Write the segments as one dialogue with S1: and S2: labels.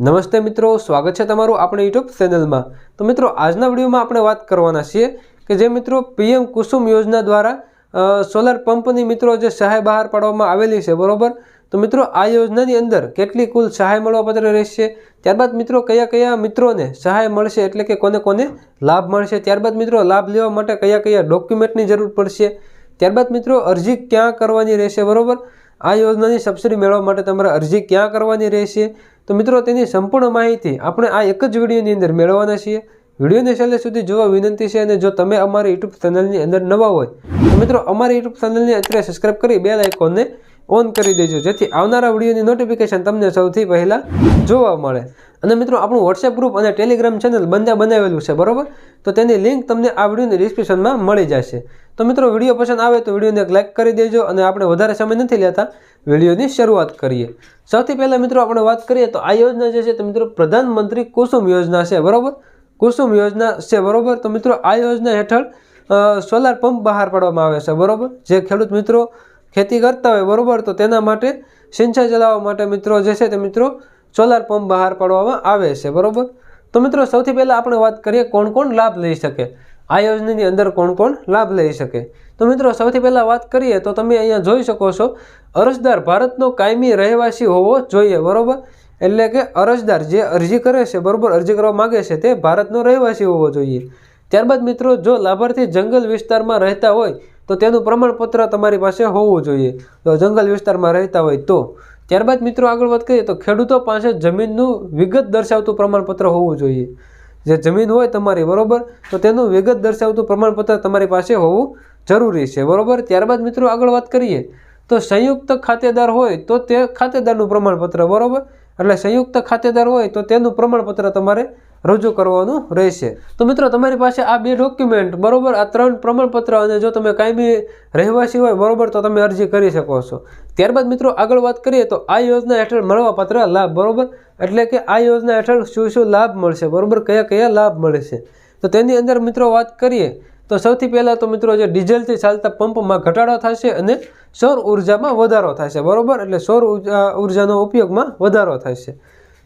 S1: નમસ્તે મિત્રો, સ્વાગત છે તમારું આપણી યુટ્યુબ ચેનલમાં. તો મિત્રો, આજના વિડીયોમાં આપણે વાત કરવાના છીએ કે જે મિત્રો પીએમ કુસુમ યોજના દ્વારા સોલાર પંપની મિત્રો જે સહાય બહાર પાડવામાં આવેલી છે, બરોબર? તો મિત્રો, આ યોજનાની અંદર કેટલી કુલ સહાય મળવાપાત્ર રહેશે? ત્યારબાદ મિત્રો, કયા કયા મિત્રોને સહાય મળશે? એટલે કે કોને કોને લાભ મળશે? ત્યારબાદ મિત્રો, લાભ લેવા માટે કયા કયા ડોક્યુમેન્ટની જરૂર પડશે? ત્યારબાદ મિત્રો, અરજી ક્યાં કરવાની રહેશે, બરોબર? આ યોજનાની સબસિડી મેળવવા માટે તમારે અરજી ક્યાં કરવાની રહેશે? તો મિત્રો, તેની સંપૂર્ણ માહિતી આપણે આ એક જ વિડીયોની અંદર મેળવવાના છીએ. વિડીયોને છેલ્લે સુધી જોવા વિનંતી છે અને જો તમે અમારી યુટ્યુબ ચેનલની અંદર નવા હોય, તો મિત્રો, અમારી યુટ્યુબ ચેનલને અત્યારે સબસ્ક્રાઇબ કરી બેલ આઇકોનને ઓન કરી દેજો, જેથી આવનારા વિડીયોની નોટિફિકેશન તમને સૌથી પહેલાં જોવા મળે. અને મિત્રો, આપણું વોટ્સએપ ગ્રુપ અને ટેલિગ્રામ ચેનલ બંને બનાવેલું છે, બરાબર? તો તેની લિંક તમને આ વિડીયોની ડિસ્ક્રિપ્શનમાં મળી જશે. તો મિત્રો, વીડિયો પસંદ આવે તો વિડીયોને એક લાઇક કરી દેજો અને આપણે વધારે સમય નથી લેતા વિડીયોની શરૂઆત કરીએ. સૌથી પહેલાં મિત્રો, આપણે વાત કરીએ તો આ યોજના જે છે, તો મિત્રો, પ્રધાનમંત્રી કુસુમ યોજના છે, બરોબર? કુસુમ યોજના છે, બરોબર? તો મિત્રો, આ યોજના હેઠળ સોલાર પંપ બહાર પાડવામાં આવે છે, બરોબર? જે ખેડૂત મિત્રો ખેતી કરતા હોય, બરોબર? તો તેના માટે સિંચાઈ ચલાવવા માટે મિત્રો જે છે તે મિત્રો સોલાર પંપ બહાર પાડવામાં આવે છે, બરાબર? તો મિત્રો સૌથી પહેલાં આપણે વાત કરીએ કોણ કોણ લાભ લઈ શકે. આ યોજનાની અંદર કોણ કોણ લાભ લઈ શકે. તો મિત્રો સૌથી પહેલાં વાત કરીએ તો તમે અહીંયા જોઈ શકો છો, અરજદાર ભારતનો કાયમી રહેવાસી હોવો જોઈએ, બરોબર? એટલે કે અરજદાર જે અરજી કરે છે, બરાબર, અરજી કરવા માગે છે તે ભારતનો રહેવાસી હોવો જોઈએ. ત્યારબાદ મિત્રો જો લાભાર્થી જંગલ વિસ્તારમાં રહેતા હોય તો તેનું પ્રમાણપત્ર તમારી પાસે હોવું જોઈએ. જો જંગલ વિસ્તારમાં રહેતા હોય તો. ત્યારબાદ મિત્રો આગળ વાત કરીએ તો ખેડૂતો પાસે જમીનનું વિગત દર્શાવતું પ્રમાણપત્ર હોવું જોઈએ. જે જમીન હોય તમારી, બરાબર? તો તેનું વિગત દર્શાવતું પ્રમાણપત્ર તમારી પાસે હોવું જરૂરી છે, બરાબર? ત્યારબાદ મિત્રો આગળ વાત કરીએ તો સંયુક્ત ખાતેદાર હોય તો તે ખાતેદારનું પ્રમાણપત્ર, બરાબર? એટલે સંયુક્ત ખાતેદાર હોય તો તેનું પ્રમાણપત્ર તમારે રજૂ કરવાનું રહેશે. તો મિત્રો, તમારી પાસે આ બે ડોક્યુમેન્ટ બરોબર? આ ત્રણ પ્રમાણપત્ર અને જો તમે કાયમી રહેવાસી હોય, બરોબર, તો તમે અરજી કરી શકો છો. ત્યારબાદ મિત્રો, આગળ વાત કરીએ તો આ યોજના હેઠળ મળવાપાત્ર લાભ, બરોબર? એટલે કે આ યોજના હેઠળ શું શું લાભ મળશે, બરોબર? કયા કયા લાભ મળશે? તો તેની અંદર મિત્રો વાત કરીએ તો સૌથી પહેલાં તો મિત્રો, જે ડીઝલથી ચાલતા પંપમાં ઘટાડો થશે અને સૌર ઉર્જામાં વધારો થશે, બરોબર? એટલે સૌર ઉર્જાનો ઉપયોગમાં વધારો થશે.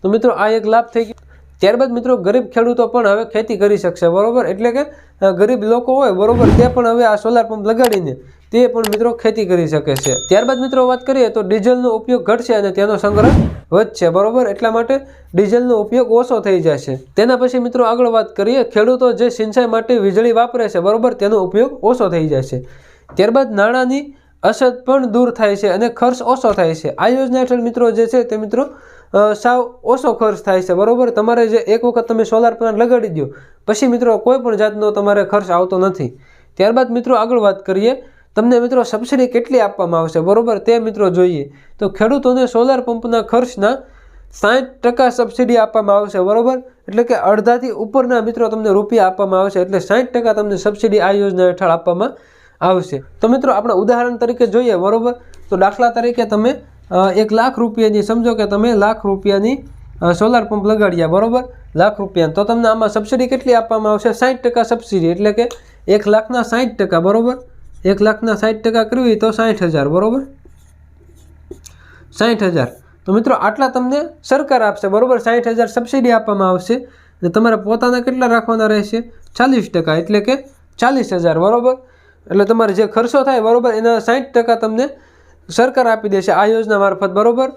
S1: તો મિત્રો, આ એક લાભ થઈ ગયો. ત્યારબાદ મિત્રો, ગરીબ ખેડૂતો પણ હવે ખેતી કરી શકશે, બરોબર? એટલે કે ગરીબ લોકો હોય, બરોબર, તે પણ હવે આ સોલાર પંપ લગાડીને તે પણ મિત્રો ખેતી કરી શકે છે. ત્યારબાદ મિત્રો, વાત કરીએ તો ડીઝલનો ઉપયોગ ઘટશે અને તેનો સંગ્રહ વધશે, બરોબર? એટલા માટે ડીઝલનો ઉપયોગ ઓછો થઈ જશે. તેના પછી મિત્રો, આગળ વાત કરીએ, ખેડૂતો જે સિંચાઈ માટે વીજળી વાપરે છે, બરોબર? તેનો ઉપયોગ ઓછો થઈ જશે. ત્યારબાદ નાણાંની અછત પણ દૂર થાય છે અને ખર્ચ ઓછો થાય છે. આ યોજના હેઠળ મિત્રો જે છે તે મિત્રો સાવ ઓછો ખર્ચ થાય છે, બરોબર? તમારે જે એક વખત તમે સોલાર પ્લાન્ટ લગાડી દો પછી મિત્રો કોઈ પણ જાતનો તમારે ખર્ચ આવતો નથી. ત્યારબાદ મિત્રો આગળ વાત કરીએ, તમને મિત્રો સબસિડી કેટલી આપવામાં આવશે, બરોબર? તે મિત્રો જોઈએ. તો ખેડૂતોને સોલાર પંપના ખર્ચના સાઠ ટકા સબસિડી આપવામાં આવશે, બરોબર? એટલે કે અડધાથી ઉપરના મિત્રો તમને રૂપિયા આપવામાં આવશે, એટલે સાઠ ટકા તમને સબસિડી આ યોજના હેઠળ આપવામાં આવશે. તો મિત્રો, આપણે ઉદાહરણ તરીકે જોઈએ, બરોબર? તો દાખલા તરીકે તમે એક લાખ રૂપિયાની, સમજો કે તમે લાખ રૂપિયાની સોલાર પંપ લગાડ્યા, બરોબર? લાખ રૂપિયા. તો તમને આમાં સબસિડી કેટલી આપવામાં આવશે? સાઠ ટકા સબસિડી એટલે કે એક લાખના સાઠ ટકા, બરોબર? એક લાખના સાઠ ટકા કરવી તો સાઠ હજાર, બરોબર? સાઠ હજાર. તો મિત્રો, આટલા તમને સરકાર આપશે, બરોબર? સાઠ હજાર સબસિડી આપવામાં આવશે. અને તમારે પોતાના કેટલા રાખવાના રહેશે? ચાલીસ ટકા, એટલે કે ચાલીસ હજાર, બરોબર? એટલે તમારે જે ખર્ચો થાય, બરોબર? એના સાઠ ટકા તમને સરકાર આપી દેશે આ યોજના મારફત, બરાબર?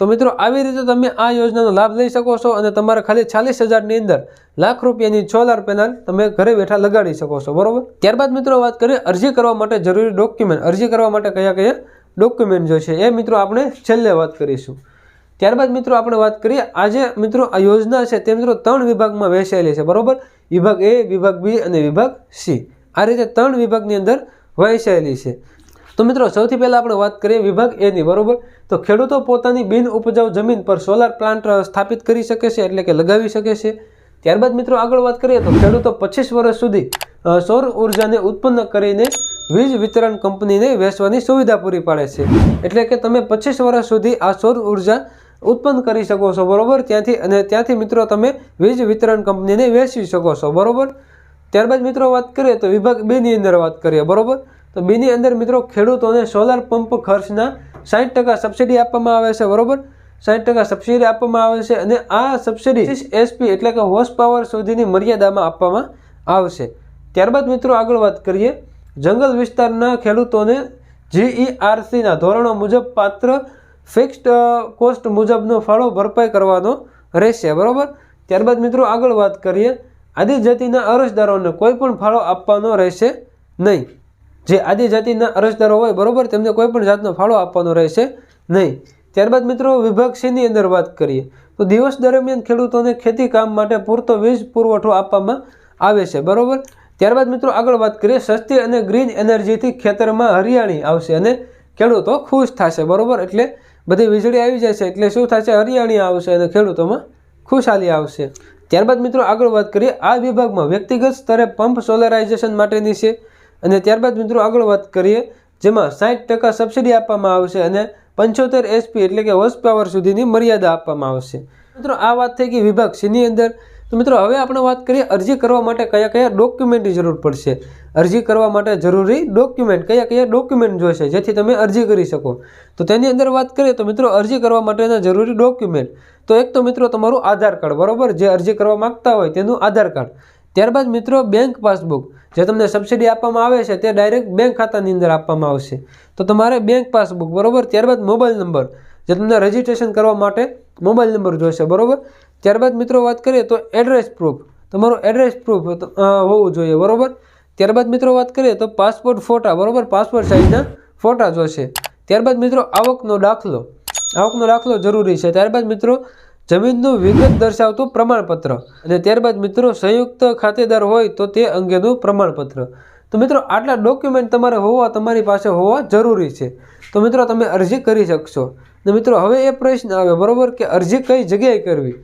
S1: તો મિત્રો, આવી રીતે તમે આ યોજનાનો લાભ લઈ શકો છો અને તમારે ખાલી ચાલીસ હજારની અંદર લાખ રૂપિયાની સોલાર પેનલ તમે ઘરે બેઠા લગાડી શકો છો, બરાબર? ત્યારબાદ મિત્રો, વાત કરીએ અરજી કરવા માટે જરૂરી ડોક્યુમેન્ટ અરજી કરવા માટે કયા કયા ડોક્યુમેન્ટ જોઈશે એ મિત્રો આપણે છેલ્લે વાત કરીશું. ત્યારબાદ મિત્રો, આપણે વાત કરીએ આજે મિત્રો આ યોજના છે તે મિત્રો ત્રણ વિભાગમાં વહેંચાયેલી છે, બરોબર? વિભાગ એ, વિભાગ બી અને વિભાગ સી. આ રીતે ત્રણ વિભાગની અંદર વહેંચાયેલી છે. તો મિત્રો, સૌથી પહેલાં આપણે વાત કરીએ વિભાગ એની બરોબર? તો ખેડૂતો પોતાની બિન ઉપજાઉ જમીન પર સોલાર પ્લાન્ટ સ્થાપિત કરી શકે છે, એટલે કે લગાવી શકે છે. ત્યારબાદ મિત્રો, આગળ વાત કરીએ તો ખેડૂતો પચીસ વર્ષ સુધી સૌર ઉર્જાને ઉત્પન્ન કરીને વીજ વિતરણ કંપનીને વેચવાની સુવિધા પૂરી પાડે છે. એટલે કે તમે પચીસ વર્ષ સુધી આ સૌર ઊર્જા ઉત્પન્ન કરી શકો છો, બરોબર? ત્યાંથી અને ત્યાંથી મિત્રો, તમે વીજ વિતરણ કંપનીને વેચી શકો છો, બરોબર? ત્યારબાદ મિત્રો, વાત કરીએ તો વિભાગ બેની અંદર વાત કરીએ, બરોબર? તો બીની અંદર મિત્રો, ખેડૂતોને સોલાર પંપ ખર્ચના સાઠ ટકા સબસિડી આપવામાં આવે છે, બરોબર? સાઠ ટકા સબસિડી આપવામાં આવે છે અને આ સબસિડી એસપી એટલે કે હોર્સ પાવર સુધીની મર્યાદામાં આપવામાં આવશે. ત્યારબાદ મિત્રો આગળ વાત કરીએ. જંગલ વિસ્તારના ખેડૂતોને જીઈઆરસીના ધોરણો મુજબ પાત્ર ફિક્સ્ડ કોસ્ટ મુજબનો ફાળો ભરપાઈ કરવાનો રહેશે, બરાબર? ત્યારબાદ મિત્રો આગળ વાત કરીએ. આદિજાતિના અરજદારોને કોઈ પણ ફાળો આપવાનો રહેશે નહીં. જે આદિજાતિના અરજદારો હોય, બરાબર, તેમને કોઈ પણ જાતનો ફાળો આપવાનો રહેશે નહીં. ત્યારબાદ મિત્રો વિભાગ સીની અંદર વાત કરીએ. તો દિવસ દરમિયાન ખેડૂતોને ખેતી કામ માટે પૂરતો વીજ પુરવઠો આપવામાં આવે છે, બરાબર? ત્યારબાદ મિત્રો, આગળ વાત કરીએ. સસ્તી અને ગ્રીન એનર્જીથી ખેતરમાં હરિયાળી આવશે અને ખેડૂતો ખુશ થશે, બરાબર? એટલે બધી વીજળી આવી જશે એટલે શું થશે? હરિયાળી આવશે અને ખેડૂતોમાં ખુશહાલી આવશે. ત્યારબાદ મિત્રો, આગળ વાત કરીએ. આ વિભાગમાં વ્યક્તિગત સ્તરે પંપ સોલરાઇઝેશન માટેની છે. અને ત્યારબાદ મિત્રો આગળ વાત કરીએ, જેમાં સાઠ ટકા સબસિડી આપવામાં આવશે અને પંચોતેર એસપી એટલે કે હોર્સ પાવર સુધીની મર્યાદા આપવામાં આવશે. મિત્રો, આ વાત થઈ ગઈ વિભાગ સીની અંદર. તો મિત્રો, હવે આપણે વાત કરીએ અરજી કરવા માટે કયા કયા ડોક્યુમેન્ટની જરૂર પડશે. અરજી કરવા માટે જરૂરી ડોક્યુમેન્ટ કયા કયા ડોક્યુમેન્ટ જોઈશે, જેથી તમે અરજી કરી શકો. તો તેની અંદર વાત કરીએ તો મિત્રો, અરજી કરવા માટેના જરૂરી ડોક્યુમેન્ટ તો એક તો મિત્રો, તમારું આધાર કાર્ડ, બરાબર? જે અરજી કરવા માગતા હોય તેનું આધાર કાર્ડ. ત્યારબાદ મિત્રો બેંક પાસબુક જે તમને સબસિડી આપવામાં આવે છે, તે ડાયરેક્ટ બેંક ખાતાની અંદર આપવામાં આવશે. તો તમારે બેંક પાસબુક બરાબર? ત્યારબાદ મોબાઈલ નંબર જે તમને રજીસ્ટ્રેશન કરવા માટે મોબાઈલ નંબર જોઈશે, બરાબર? ત્યારબાદ મિત્રો, વાત કરીએ તો એડ્રેસ પ્રૂફ તમારું એડ્રેસ પ્રૂફ હોવું જોઈએ, બરાબર? ત્યારબાદ મિત્રો, વાત કરીએ તો પાસપોર્ટ ફોટા, બરાબર? પાસપોર્ટ સાઇઝના ફોટા જોશે. ત્યારબાદ મિત્રો, આવકનો દાખલો. આવકનો દાખલો જરૂરી છે. ત્યારબાદ મિત્રો જમીનનું વિગત દર્શાવતું પ્રમાણપત્ર. અને ત્યારબાદ મિત્રો સંયુક્ત ખાતેદાર હોય તો તે અંગેનું પ્રમાણપત્ર. તો મિત્રો આટલા ડોક્યુમેન્ટ તમારે હોવા તમારી પાસે હોવા જરૂરી છે. તો મિત્રો તમે અરજી કરી શકશો. ને મિત્રો હવે એ પ્રશ્ન આવે, બરાબર? કે અરજી કઈ જગ્યાએ કરવી?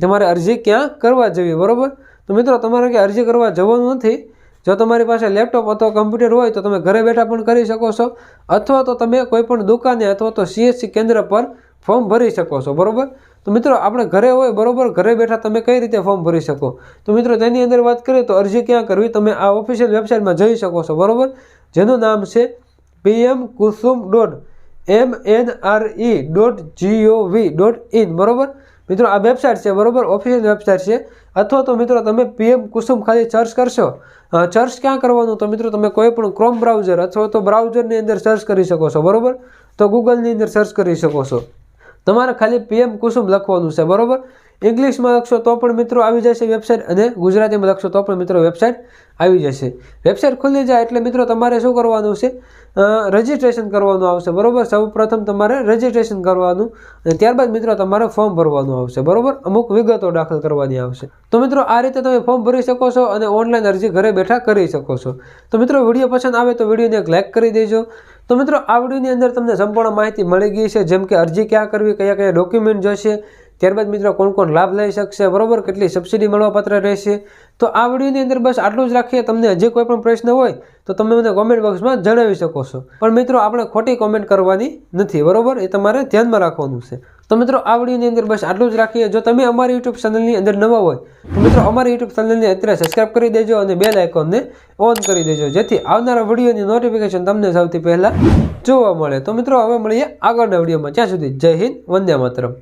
S1: તમારે અરજી ક્યાં કરવા જવી, બરાબર? તો મિત્રો તમારે કે અરજી કરવા જવાનું નથી. જો તમારી પાસે લેપટોપ અથવા કમ્પ્યુટર હોય તો તમે ઘરે બેઠા પણ કરી શકો છો. અથવા તો તમે કોઈ પણ દુકાને અથવા તો સીએસસી કેન્દ્ર પર ફોર્મ ભરી શકો છો, બરાબર? તો મિત્રો, આપણે ઘરે હોય, બરાબર, ઘરે બેઠા તમે કઈ રીતે ફોર્મ ભરી શકો? તો મિત્રો, તેની અંદર વાત કરીએ તો અરજી ક્યાં કરવી? તમે આ ઓફિશિયલ વેબસાઇટમાં જઈ શકો છો, બરાબર? જેનું નામ છે PM Kusum dot M N R E dot gov dot in બરાબર? મિત્રો, આ વેબસાઇટ છે, બરાબર? ઓફિશિયલ વેબસાઇટ છે. અથવા તો મિત્રો, તમે પીએમ કુસુમ ખાલી સર્ચ કરશો. સર્ચ ક્યાં કરવાનું? તો મિત્રો, તમે કોઈ પણ ક્રોમ બ્રાઉઝર અથવા તો બ્રાઉઝરની અંદર સર્ચ કરી શકો છો, બરાબર? તો ગૂગલની અંદર સર્ચ કરી શકો છો. તમારે ખાલી પીએમ કુસુમ લખવાનું છે, બરાબર? ઇંગ્લિશમાં લખશો તો પણ મિત્રો આવી જશે વેબસાઇટ અને ગુજરાતીમાં લખશો તો પણ મિત્રો વેબસાઇટ આવી જશે. વેબસાઇટ ખુલી જાય એટલે મિત્રો તમારે શું કરવાનું છે? રજિસ્ટ્રેશન કરવાનું આવશે, બરાબર? સૌપ્રથમ તમારે રજિસ્ટ્રેશન કરવાનું અને ત્યારબાદ મિત્રો તમારે ફોર્મ ભરવાનું આવશે, બરાબર? અમુક વિગતો દાખલ કરવાની આવશે. તો મિત્રો આ રીતે તમે ફોર્મ ભરી શકો છો અને ઓનલાઈન અરજી ઘરે બેઠા કરી શકો છો. તો મિત્રો વીડિયો પસંદ આવે તો વિડીયોને એક લાઇક કરી દેજો. તો મિત્રો, આ વિડીયોની અંદર તમને સંપૂર્ણ માહિતી મળી ગઈ છે, જેમ કે અરજી ક્યાં કરવી, કયા કયા ડોક્યુમેન્ટ જોશે, ત્યારબાદ મિત્રો કોણ કોણ લાભ લઈ શકશે, બરાબર, કેટલી સબસિડી મળવાપાત્ર રહેશે. તો આ વિડીયોની અંદર બસ આટલું જ રાખીએ. તમને હજી કોઈ પણ પ્રશ્ન હોય, તો તમે મને કોમેન્ટ બોક્સમાં જણાવી શકો છો. પણ મિત્રો, આપણે ખોટી કોમેન્ટ કરવાની નથી, બરાબર? એ તમારે ધ્યાનમાં રાખવાનું છે. તો મિત્રો, આ વિડીયોની અંદર બસ આટલું જ રાખીએ. જો તમે અમારી યુટ્યુબ ચેનલની અંદર નવા હોય, તો મિત્રો, અમારી યુટ્યુબ ચેનલને અત્યારે સબસ્ક્રાઈબ કરી દેજો અને બેલ આઇકોનને ઓન કરી દેજો, જેથી આવનારા વિડીયોની નોટિફિકેશન તમને સૌથી પહેલાં જોવા મળે. તો મિત્રો, હવે મળીએ આગળના વિડીયોમાં. જ્યાં સુધી જય હિન્દ, વંદે માતરમ.